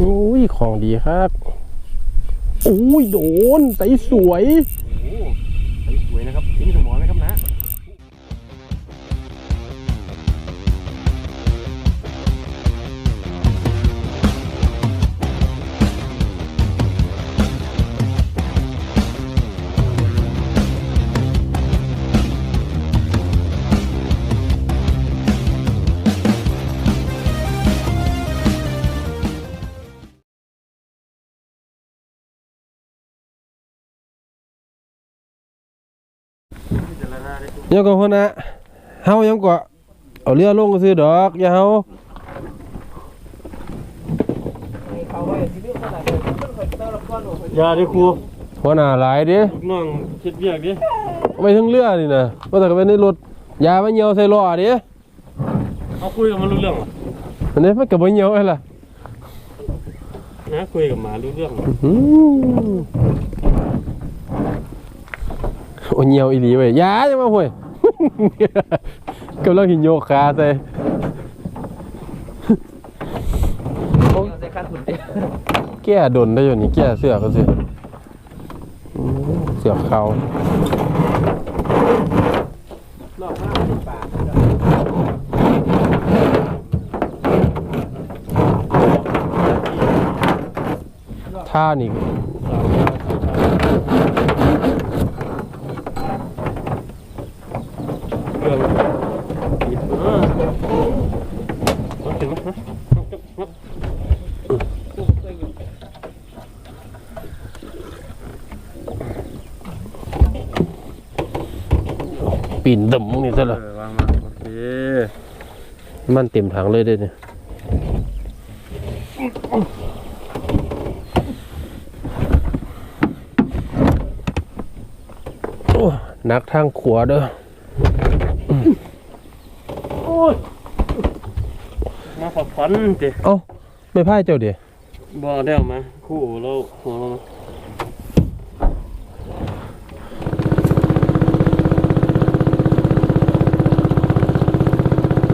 อุ้ยของดีครับอุ้ยโดนใสสวย ยังก็คนนะเฮายังก็เอาเรือลงก็ซื้อดอกอย่าเฮาอย่าดิครูหัวหน้าหลายเดิลูกน้องคิดเบียกดิไปทั้งเรือนี่นะว่าแต่ก็ไปในรถยามาเหี่ยวใส่ล้อเดิเอาคุยกับมันรู้เรื่องเหรออันนี้มันก็บ่เหี่ยวไอ้ล่ะนะคุยกับหมารู้เรื่องเหรออื้อหือโอ้เหี่ยวอีหลีเว้ยยาจะมาห่วย กำลังหินโยกขาใส่ใส่ขั้นหุ่นเดียแก้ดนได้อยู่นี่แก้เสื้อก็สิเสื้อเขาวรอบห้าสิบบาทท่านี่ เรื่องปิดเออเอาถึงไหมฮะงับงับ ปีนดำนี่ซะละเออวางมาโอเคมันเต็มถังเลยเด้เนี่ยโอ้หนักทางขวาเด้อโอ้ยมาขอบฟันเจ้เอ้าไม่พ่ายเจ้าเดียบ่ได้ออกมา คู่เราหัวเรามา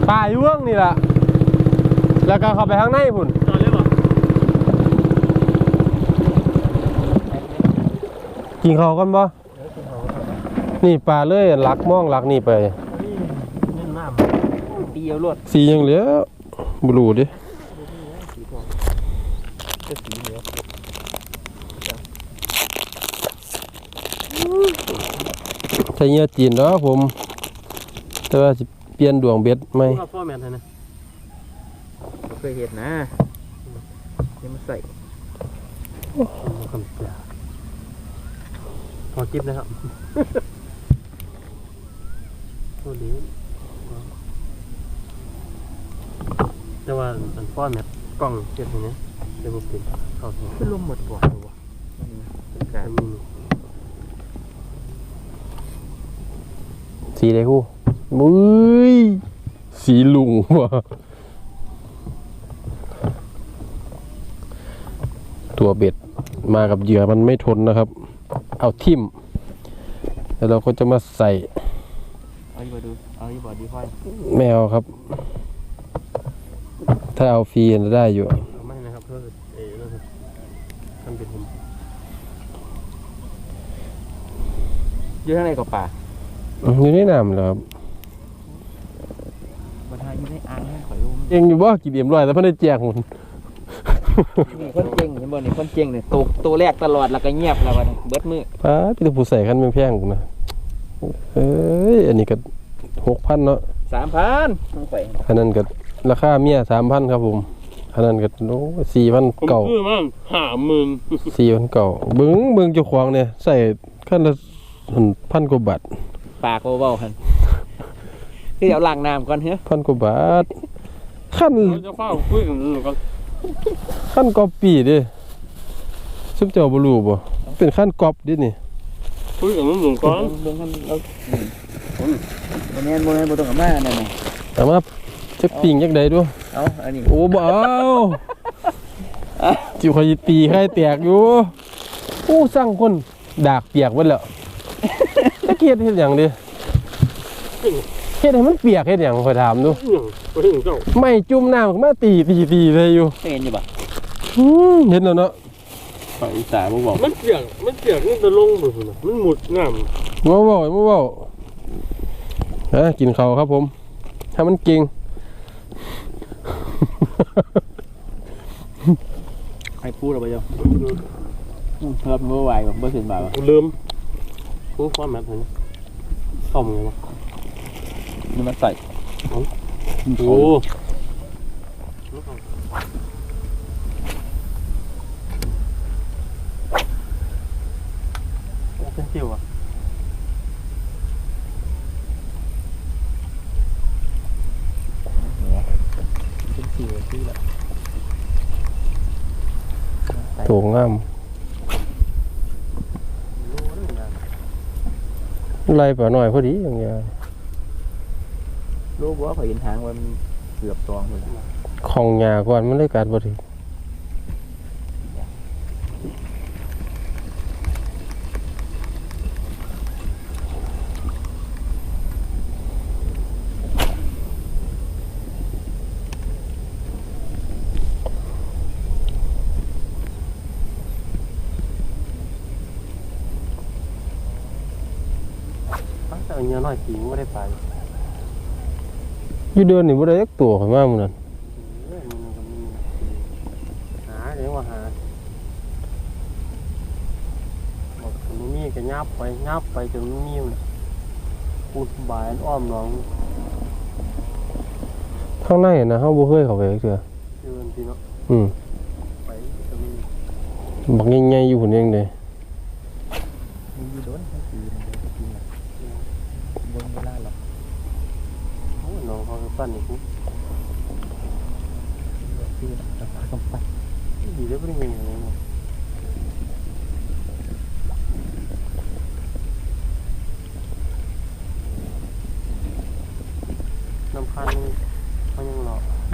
ป่าอยู่เรื่องนี่ล่ะแล้วก็เข้าไปข้างในพุ่นตอนเรียกว่ากินข้าวกันบ่นี่ปลาเลยหลักมองหลักนี่ไปเล่นน้ำตีเอาลวดสียังเหลือบลูดิใช้เงี้ยจีนเนาะผมแต่ว่าสิ เปลี่ยนดวงเบ็ดไหมข้าวฟอร์แมนเลยนะเคยเห็นนะนี่มาใส่คำเสียพอกิฟนะครับโอ้ดีแต่ว่าอันฟอร์แมนกล้องเทียบอย่างนี้เดี๋ยวผมเปลี่ยนเข้าตัวขึ้นลมหมดบ่อเลยวะเป็นกาอัรนนี้สีอะไรคู่ มุ้ยสีลุงว่ะตัวเบ็ดมากับเหยื่อมันไม่ทนนะครับ เอาทิ่ม แล้วเราก็จะมาใส่ เอาอีกบ่ดู เอาอีกบ่ดีค่อยแมวครับ ถ้าเอาฟรีน่ะได้อยู่เอาไม่นะครับเพื่อเอ๋นะครับท่านเป็นผมอยู่ข้างในกับป่าอยู่ในน้ำเหรอครับ บันทายอยู่ในอ่างให้ข่อยรู้เองอยู่บ่กี่เดียมร้อยแต่เพิ่นได้แจกหมดนี่คนเก่งเห็นบ่นี่คนเก่งเนี่ยตกตัวแรกตลอดแล้วก็เงียบแล้ววันเบิดมือป้าพี่ตะผู้ใส่คันแพงๆกูนะเอ้ยอันนี้ก็หกพันเนาะสามพันต้องข่อยอันนั้นก็ราคาเมียสามพันครับผมอันนั้นก็โอ้สี่พันผมเก่าคือมันหาหมื่นสี่พันเก่าเบิ้งเบิ้งเจ้าของเนี่ยใส่ขั้นละพันกว่าบาทปากเบาๆคัน คือเดี๋ยวล้างน้ำก่อนเฮ้ยพันกว่าบาทขั้นเราจะเฝ้าคุยกันก่อนขั้นกอบปีเดิซุปเจ้าบรูบ่เป็นขั้นกอบเดินี่คุยกันหนึ่งก่อนเบิ่งคันเอาบ่แม่นบ่แม่นบ่ต้องเอามานั่นน่ะแต่มาจะปิ่งยักใดด้วยเอาอันนี้โอ้บ่เอาจิ๋วขยิตีใครแตกอยู่โอ้สร้างคนดากเปียกไว้แล้วตะเกียดเฮ็ดหยังดิ เฮ็ดให้มันเปียกเฮ็ดหยังคอยถามดูหนึ่งไปถึงเจ้าไม่จุ่มน้ำก็มาตีตีตีเลยอยู่เห็นอยู่บ่อืมเห็นแล้วเนาะฝั่งอีสานมึงบอกมันเปียกมันเปียกนี่จะลงไปพุ่นน่ะมันหมุดงามว้าวว้าวว้าวฮะกินเขาวครับผมถ้ามันเก่งใครพูดเอาไปยังเพิ่มเมื่อไหร่แบบเมื่อสิบบาทกูลืมกูความแมทเลยเข้ามึงไงวะ นี่มันใส่โอ้โอ้เป็นเที่ยวอะเป็นสี่ที่ละโถงงามไล่ป่าหน่อยพอดีอย่างเงี้ย รู้ว่าเขาเห็นทางมันเกือบตองหมดแล้วของหยาก่อนมันได้การบ่ถึงตั้งแต่เงี้ยน้อยปีไม่ได้ไป อยู่เดือนนี่บ่ได้ยักตัวข่อยมามื้อนั้นเอ้ยมันก็มีหาเดี๋ยวว่าหาบอกมันมีก็ยับไปยับไปจนมันมีเลยพูดบายอ้อมน้องข้างในนะเฮาบ่เคยเข้าไปจักเทื่อเดินทีเนาะอืมไปจะมีบักใหญ่ๆอยู่พุ่นเองเด้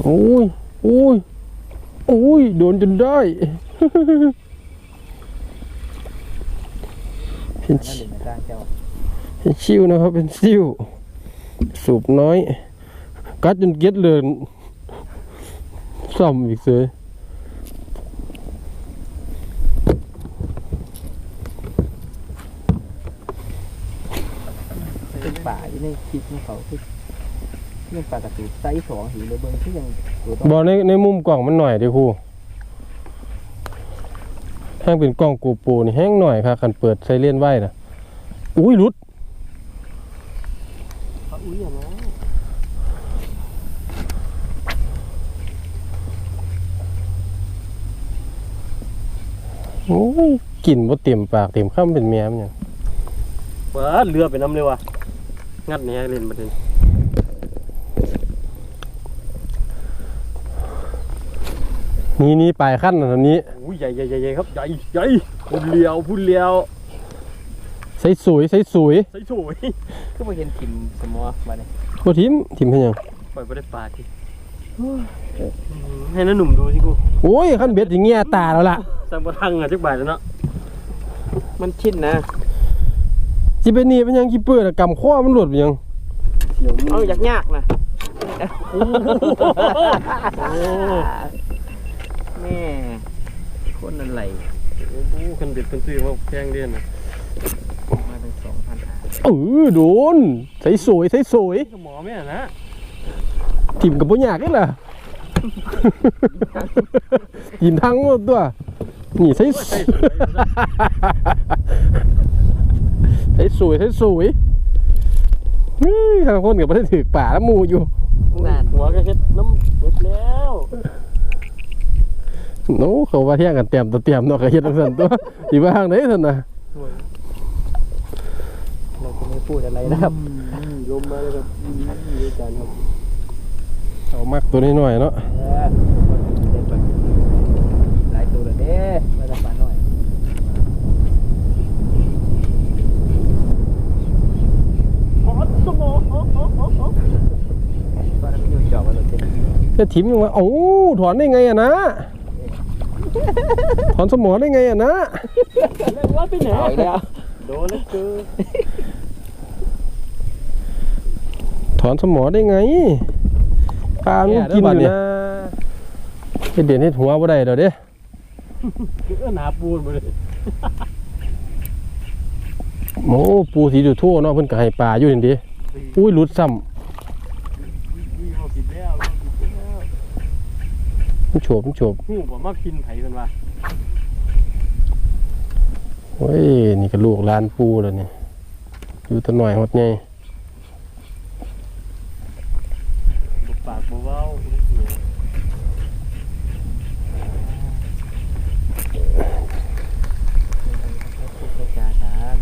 อ้ยโอ้ยโอ้ยโดนจนได้เป็นนั่นเองนะจ้างเจ้าเป็นชิวนะครับเป็นซิว สูบน้อย กัดจนเก็ดเลยซ่อมอีกเลยเป็นป่าอยู่ในคลิปของเขาคือเรื่องปลากระตูไซส์สองหีเลยเบิ้งที่ยังตัวต้องบอในในมุมกล่องมันหน่อยเดียวครูแห้งเป็นกล้องกูปูนี่แห้งหน่อยครับคันเปิดไซเลียนไว้นะอุ้ยหลุดเขาอุ้ยอย่างนั้น โอ้ยกลิ่นบ่เต็มปากเต็มคำเป็นแมมเนี่ยเปิดเรือไปน้ำเลยว่ะงัดเนี่ยเล่นประเด็นนี่นี่ปลายขั้นนะตอนนี้ อุ้ยใหญ่ใหญ่ใหญ่ใหญ่ครับใหญ่ใหญ่พูดเลียวพูดเลียวใส่สวยใส่สวยใส่สวยก็มาเห็นทิมสมอมาเนี่ยบ่ทิมทิมเพิ่นหยังปล่อยไปได้ปลาทีให้น้าหนุ่มดูสิกู โอ้ยขั้นเบ็ดอย่างเงี้ยตาแล้วล่ะ สั่งประทังอะจักบาทแล้วเนาะมันชินนะสิเป็นนี่เป็นหยังกี่เปิดอะกำข้อมันหลุดเป็นหยังเสียวมืเอาอยากยากนะโอ้โหแม่คนอะไรโอ้โหคันเบ็ดเป็นซื้อมาแพงเด่นนะมาเป็นสองพันหาเออโดนใส่สวยใส่สวยก็หมอแม่นะทิมกับบ่ยากนี่ล่ะ ยินทั้งหมดตัว นี่ใส่สใส่ใส่สวยใส่สวยนี่ทางคนกับบ่ได้ถือป่าแล้วหมูอยู่งานหัวก็เฮ็ดน้ำเฮ็ดแล้วโน้เขาว่าเที่ยงกันเตรียมตัวเตรียมเนาะก็เฮ็ดจังซั่นตัวสิว่าทางไหนซั่นน่ะเราจะไม่พูดอะไรนะครับลมมาเลยครับดีจานครับเอามักตัวน้อยๆเนาะ เออเด็ดไปหลายตัวเลยเด้มาจะปลาหน่อยขอสมองตอนนั้นมันอยู่จอบกันเลยเด้จะถิมยังว่าเอ้าถอนได้ไงอะนะ ถอนสมองได้ไงอะนะเล่นว่าไปไหนเอาอีกแล้วโดนแล้วเจอถอนสมองได้ไงปลามันกินอยู่นะเฮ็ดเด่นเฮ็ดหัวบ่ได้ดอกเด้ เออหนาปูนมาเลยโอ้ปูสีดูทั่วเนาะเพิ่นก็ให้ปลาอยู่นี่ดิอุ้ยหลุดซ้ำวิ่งมาผิดแล้วเราผิดแล้วมันโฉบมันโฉบหูบอกมากินไผ่กันว่าโอ้ย นี่ก็ลูกหลานปูแล้วนี่อยู่แตัวหน่อยหดไง บปากเบาๆ จาจาน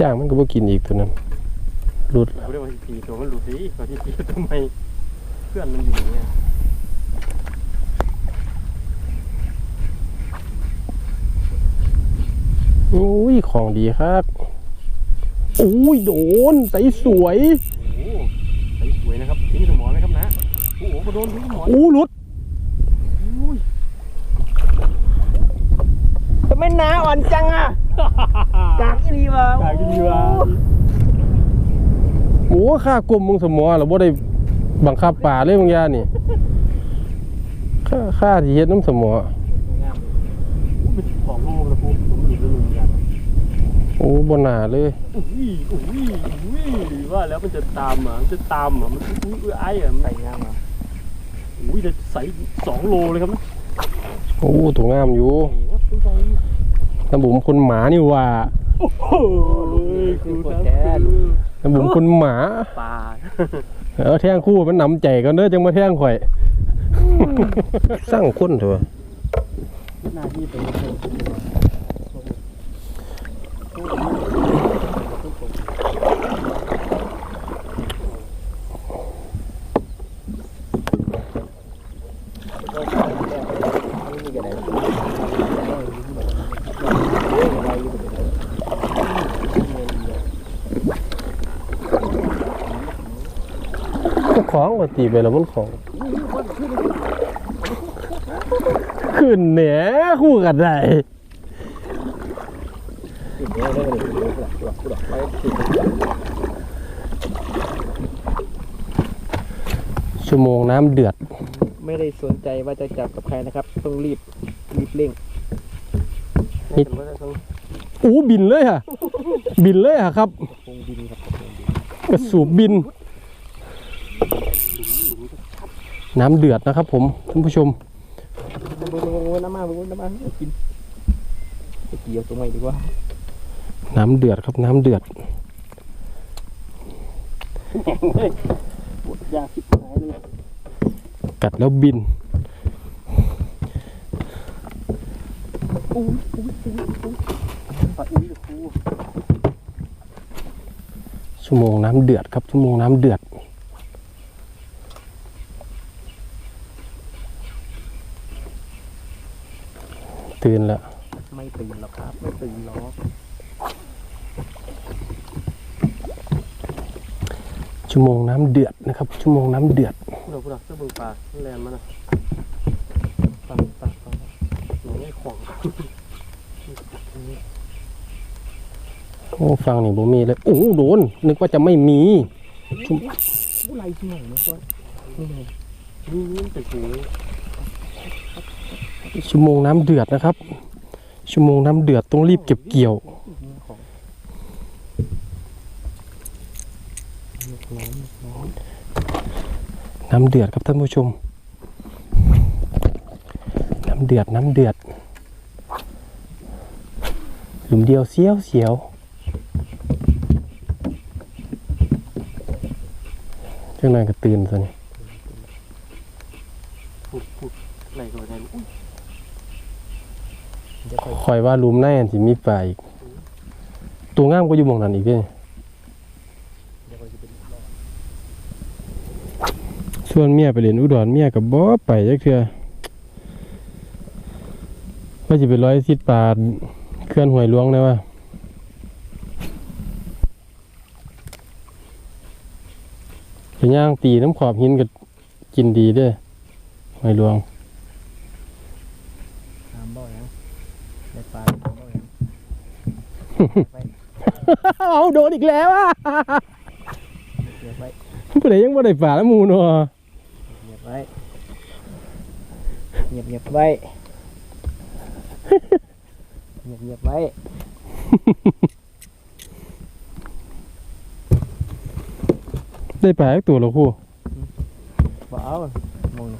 จ้างมันก็บ่กินอีกตัวนั้นหลุดกูเรียกว่าทีตัวมันหลุดดิว่าทีทีทำไมเพื่อนมันอยู่อย่างเงี้ยอุ้ย ของดีครับอุ้ย โดนใสสวยโอ้โหใส่สวยนะครับทิ้งสมองนะครับนะโอ้โหก็โดนทิ้งสมองอู้หลุดอุ้ยทำไมหนาอ่อนจังอะกาก อีนีวะกากดีว่ะโอ้ค่ากลมมึงสมอแล้วบ่ได้บังคับป่าเลยบางอย่างนี่ค่าค่าที่เฮ็ดน้ำสมออู้เป็นของโลกนะปุ๊ผมหลุดแล้วหลุดเหมือนกันโอ้บ่น่าเลยอุ้ยอุ้ยอุ้ยว่าแล้วมันจะตามอะมันจะตามอะมันอุ้ยอุ้ยไอ้อะมันใส่งามอะอุ้ยจะใส่สองโลเลยครับนะโอ้ตัวงามอยู่เฮ้ยครับคุณใจน้ำบุ๋มคนหมานี่ว่า โอ้โหคือน้ำคือน้ำบุ๋มคนหมาปลาเอาแท่งคู่มันหนำใจกันเด้อจังมาแท่งข่อยสร้างคนเถอะหน้าที่เป็นนี่ก็ได้ ก็ ของปกติไปแล้วมันของ ขึ้นเหนือคู่กันได้ชั่วโมงน้ำเดือด ไม่ได้สนใจว่าจะจับกับใครนะครับ ต้องรีบรีบเร่งอู้บินเลยค่ะบินเลยค่ะครับคงบินครับกระสูบบิน น้ำเดือดนะครับ ผมท่านผู้ชมน้ำมาน้ำมากินไปเกี่ยวตรงไหนดีกว่า น้ำเดือดครับน้ำเดือดยาคิดหายเลยกัดแล้วบินปัดนี้ครูชั่วโมงน้ำเดือดครับชั่วโมงน้ำเดือด ตื่นแล้วไม่ตื่นหรอกครับ ไม่ตื่นหรอกชั่วโมงน้ำเดือดนะครับ ชั่วโมงน้ำเดือดพูดเราพูดเราเสื้อเบิ่งปลาแรงมันนะฟังฟังฟังหนูไม่ของโอ้ฟังนี่บ่มีเลย โอ้โดน นึกว่าจะไม่มีผู้ไรที่ไหนนะก็นี่ไงนี่นี่เป็นหู ชั่วโมงน้ำเดือดนะครับ ชั่วโมงน้ำเดือดต้องรีบเก็บเกี่ยวน้ำเดือดครับท่านผู้ชม น้ำเดือดน้ำเดือด หลุมเดียวเสียวเสียว จังหน่อยก็ตื่นซะนี่พูดพูดอะไรกันได้ คอยว่าลุมในอันสิมีปลาอีก ตัวงามก็อยู่หมองนั้นอีกเด้เดี๋ยส่วนเมียไปเรียนอุดรเมียกับบ่ไปจักเทื่อว่าสิไปร้อยสิบปลาเคลื่อนหวยหลวงได้ว่าไปย่างตีน้ำขอบหินก็กินดีด้อหวยหลวง ตามบ่อยังได้ปลาตามบ่อยัง เอาโดนอีกแล้วอะเงียบไว้ผู้ใดยังบ่ได้ปลาแล้วหมูเนาะเงียบไว้เงียบเงียบไว้เงียบเงียบๆไว้ได้ปลาอีกตัวแล้วครูบ่เอามองนี่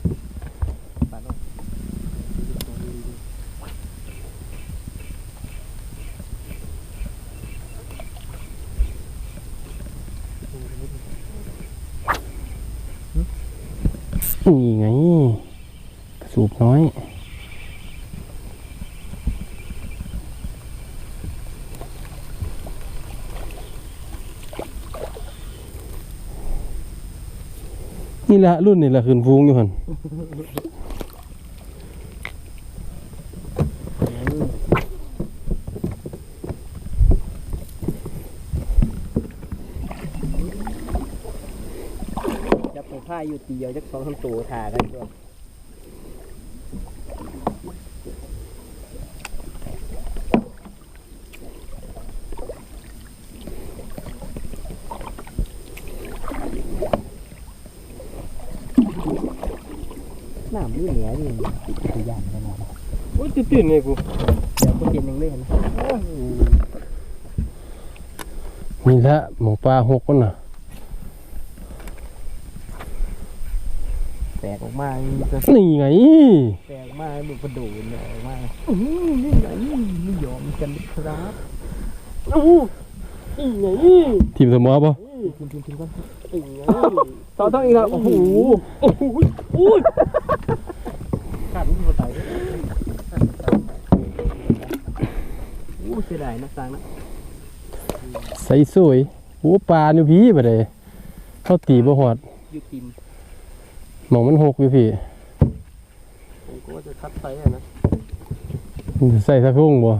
ปาดเอา นี่ไง กระสูบน้อย นี่แหละรุ่นนี่แหละขื่นฟูงอยู่หัน จับไปผ้าอยู่ตีเดียวจักสองสามตัวถ่ากันตัวน้ำมือเหนียนี่ตัวอย่างขนาดนั้นโอ้ยตื่นๆไงกูเดี๋ยวก็เย็นยังเลยนะ นี่ละหมองปลาหกคนน่ะ แตกออกมามีแต่นี่ไง แตกออกมาดูกระโดดเนี่ยออกมาอื้อหือนี่ไงไม่ยอมกันครับโอ้อีไงทีมสมอป่ะกินกินกินก่อนอีไงต่อต้องอีกแล้วโอ้โหโอ้โหโอ้ยขาดมันบ่ตายเด้ออู้เสียดายนะสร้างนะใสสวยโอ้ปลาอยู่พี่ไปเลยเข้าตีบ่หอดยูติม หมองมันหกอยู่พี่ผมก็ว่าจะคัดไซส์อะนะใส่สักพุ่งบ่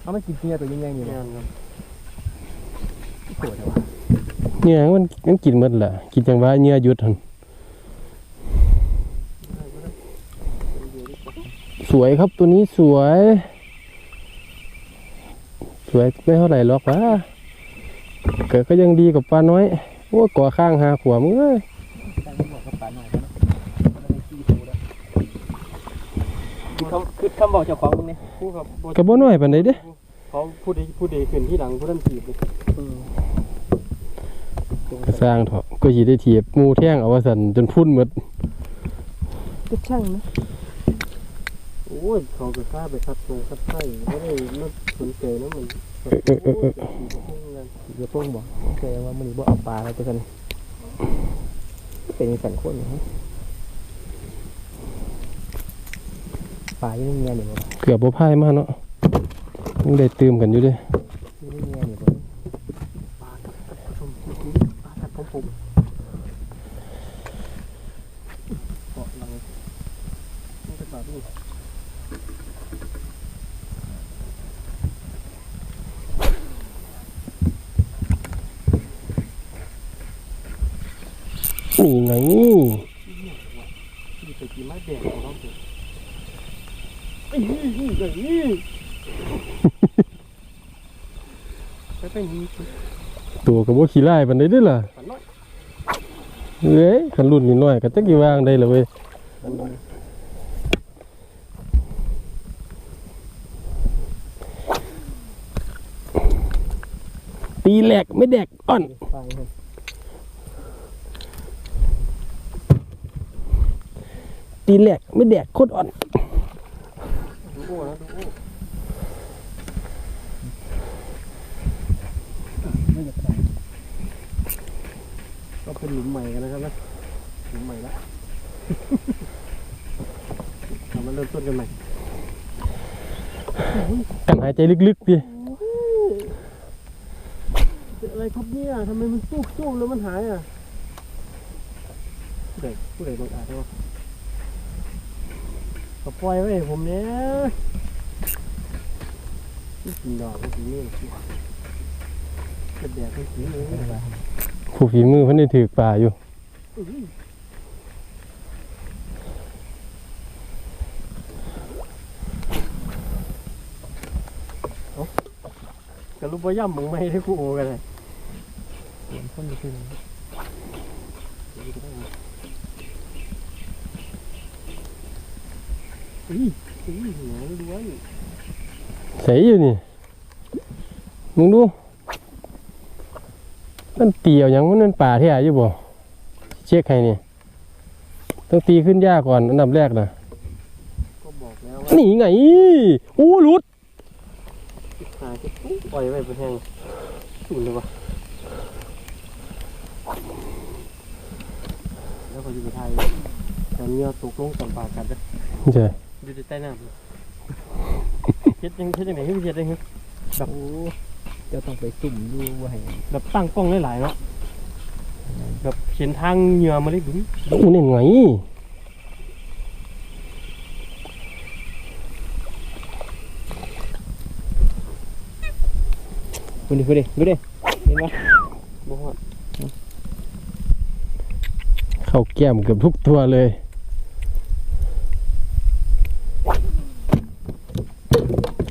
เอาไม่กินเนื้อตัวยังไงนี่นะงานครับโกรธแต่ว่าเนี่ยมันมันกินหมดแหละกินจังว่าเนื้อหยุดหันสวยครับตัวนี้สวย สวยไม่เท่าไหร่หรอกวะเกิดก็ยังดีกับปลาน้อยโอ้ก่อข้างหาขวามเอ้ย สร้างบอกกับปลาหน่อยนะมันได้ขี้โตแล้ว คือคำคือคำบอกเจ้าของมึงเนี่ยผู้ครับก็บ่น้อยปานใดเด้เขาพูดดีพูดดีขึ้นที่หลังผู้นั้นถีบเลยอืมก็สร้างเถอะก็สิได้เทียบหมูแท่งเอาว่าสั่นจนพุ่นหมดก็ช่างนะโอ้ยเขาไปฆ่าไปคัดตรงคัดไส้ไม่ได้ไม่สนใจนะมันเออเออเออเออเดี๋ยวพวกบอกโอเคว่ามันนี่บ่เอาปลาอะไรไปกันเป็นสันคนนะ ปลายังไม่เงียนี่บ่เกือบบ่พ่ายมากเนาะยังได้ตื่มกันอยู่เด้วยงไม่เงียนี่บ่ ปลากัดกัดผสมปลากัดของผมเกาะหลังนี่จะปลาดู นี่ไง ที่ไปกินมาแดงของเราเถอะไอ้ยี่ยี่ไอ้ยี่ไปไปนี่ ตัวก็บ่ ขี้ร้ายปานใดเด้อล่ะเอ้ยคันรุ่นนิดหน่อยก็จักสิวางได้ล่ะเว้ยตีแหลกไม่แดกอ่อนตีแหลกไม่แดกโคตรอ่อนดูโอ้นะดูโอ้ ก็เป็นหลุมใหม่กันนะครับนะหลุมใหม่ละเรามาเริ่มต้นกันใหม่กันหายใจลึกๆพี่อะไรครับเนี่ยทำไมมันสู้สู้แล้วมันหายอะผู้ใดผู้ใดบังอาจได้วะก็ปล่อยไว้ให้ผมเนี้ยนี่กินดอกมันกินนี่กระแดกมันกินเลย ผู้ฝีมือเพิ่นได้ถือป่าอยู่กระลุบย่ำมึงไม่ได้กูโอกันเลยเห็นคนจะขึ้นเอุ้ยอุ้ยเหนือล้วนใส่อยู่นี่มึงดู มันเตียวหยังมันเป็นป่าที่อาอยู่บ่เช็คให้นี่ต้องตีขึ้นยากก่อนอันดับแรกนะก็บอกแล้วว่านี่ไงอู้หลุดหาจะปล่อยไว้บนแห้งสุดเลยวะแล้วก็อยู่ในไทยแต่เนื้อตกลงต่ำปากกันเลยใช่อยู่ในใต้น้ำเลยเฮ็ดยังเฮ็ดยังไงให้เฮ็ดได้ฮึโอ้เจ้าต้องไปสุ่มดูว่าให้แบบตั้งกล้องหลายๆเนาะแบบเห็นทางเหงื่อมาเลยดุ้งอู้นี่ไงดูดิดูดิดูดิเห็นไหมบ่ฮอดเข้าแก้มเกือบทุกตัวเลย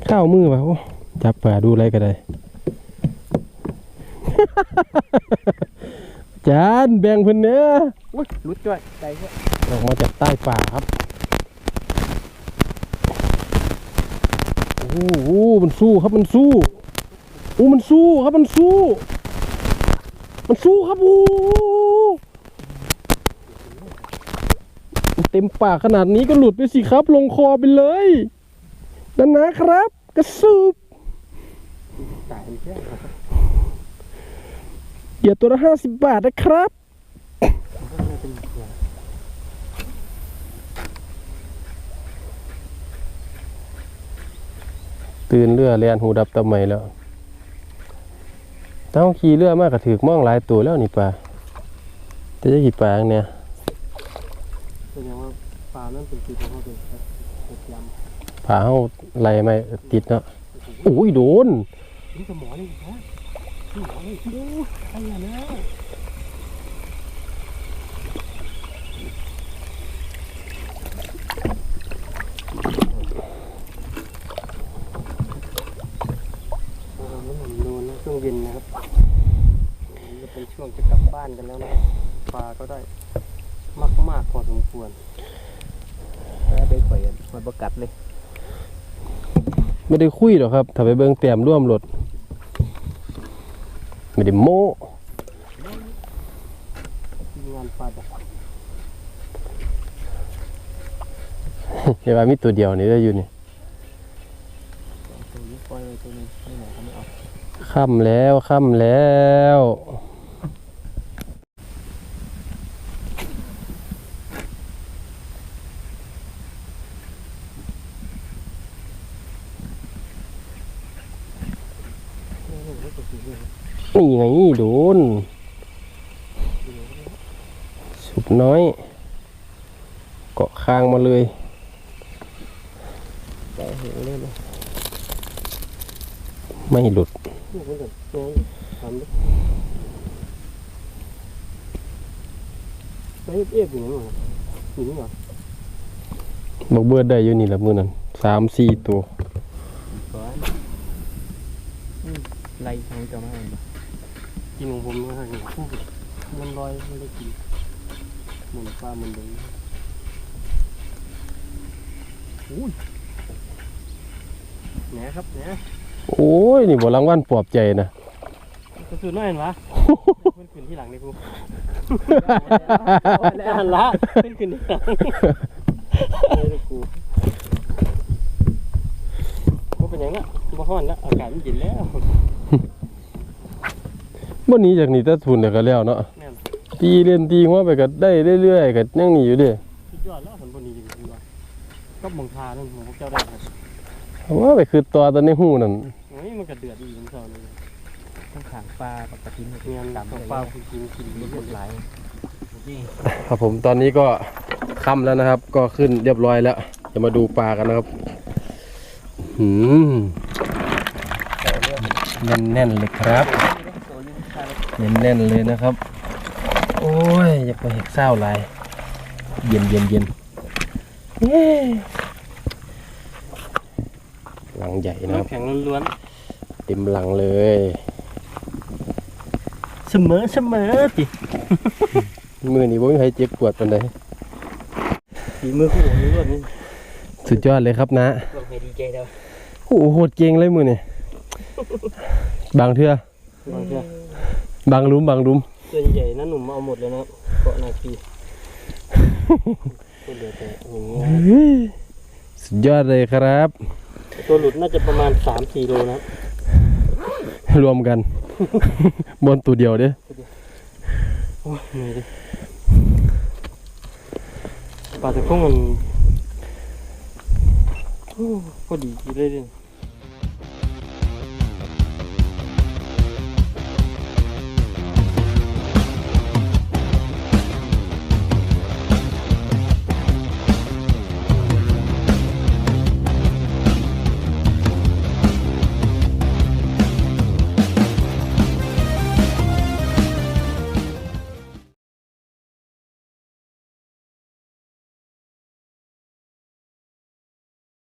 ข้าวมือวะโอ้จับป่าดูอะไรก็ได้ จานแบ่งเพิ่นเนื้ออุ้ยรุดจ้วยใจแค่ออกมาจากใต้ป่าครับโอ้โหมันสู้ครับมันสู้โอ้มันสู้ครับมันสู้ มันสู้ครับโอ้โหเต็มปากขนาดนี้ก็หลุดไปสิครับ ลงคอไปเลยนั่นนะครับ กระสูบตายแค่ เหยื่อตัวละห้าสิบบาทนะครับเป็นเหงื่อตื่นเรือเรียนหูดับตะไม่แล้วถ้าเขาขี่เรือมากก็ถือมองหลายตัวแล้วนี่ปลาแต่จะกี่ปลาอันเนี่ยแสดงว่าปลานั่นเป็นสีของเขาเป็นเป็นยำปลาเขาไหลไม่ติดเนาะโอ้ยโดนนี่สมอเลยนะ มอเลยดูไอ้ยานะโอ้โหมันนูนะช่วงเย็นนะครับจะเป็นช่วงจะกลับบ้านกันแล้วนะปลาก็ได้มากมากๆพอสมควรแล้วได้ข่อยมันประกัดเลย ไม่ได้คุยหรอกครับถ้าไปเบิ่งแต้มร่วมรถ ไม่ได้โม้ทีมงานปลาดักเดี๋ยวมีตัวเดียวนี่ได้อยู่นี่ตัวนี้ปล่อยไว้ตัวนี้ไม่ไหนเขาไม่เอาค่ำแล้วค่ำแล้ว นี่ไงโดนสุดน้อย เกาะคางมาเลยใจเห็นเลยเลยไม่หลุดนี่มันแบบโจ้ยทำดิไปเอฟอย่างนี้เหรออย่างนี้เหรอบอกเบิดได้อยู่นี่ละมือนั้นสามสี่ตัวก่อนอืม ไล่ทางเจ้ามาให้บ่กินของผมนะฮะมันลอยไม่ได้กินเหมือนปลาเหมันเดิมอุ้ยแหนครับแหนโอ้ย นี่บอรางวัลปลอบใจนะก็คือน้อยเห็นปะเพื่อนขึ้นที่หลังนี่กูแล้วหันละเพื่อนขึ้นที่หลังเลยกูก็เป็นอย่างนั้นบ่ฮ้อนแล้วอากาศมันเย็นแล้ว บ่หนี้จากนี้แต่ทุนเดี๋ยวก็แล้วเนาะแม่นตีเล่นตีหัวไปก็ได้เรื่อยๆก็ยังหนีอยู่เดิสุดยอดแล้วผลบนนี้จริงๆว่าก็มองทานั่นมองพวกเจ้าได้ครับว่าไปคือตัวตอนในหูนั่นโอ้ยมันก็เดือดดีเหมือนกันเลยต้องขางปลาปกติเงี้ยตามปลาคือกินกินมีเยเลืออะดไหลายนี่ครับผมตอนนี้ก็ค่ำแล้วนะครับ ก็ขึ้นเรียบร้อยแล้วจะมาดูปลากันนะครับหืมแน่นๆเลยครับตัวลิ้น ชาแน่นๆเลยนะครับ โอ้ย อยากไปเห็ดเศร้าหลายเย็นเย็นเย็นเย้หลังใหญ่นะครับน้ำแข็งล้วนเต็มหลังเลยๆเสมอเสมอจิมือนี้บ่มีใครเจ็บปวดปานใดฝีมือคู่ล้วนนี่สุดยอดเลยครับนะลงให้ดีใจแล้วโอ้โหโหดเก่งเลยมือนี่บางเทื่อบางเชือก บางหลุมบางหลุมตัวใหญ่ๆนะหนุ่มเอาหมดเลยนะครับเกาะนาคีก็เหลือแต่อย่างเงี้ยเฮ้ยสุดยอดเลยครับ ตัวหลุดน่าจะประมาณ3-4โลนะครับรวมกัน บนตัวเดียวเด้อโอ้ยเหนื่อยดิปลาตะพุ่งมันโอ้พอดีเลยดิ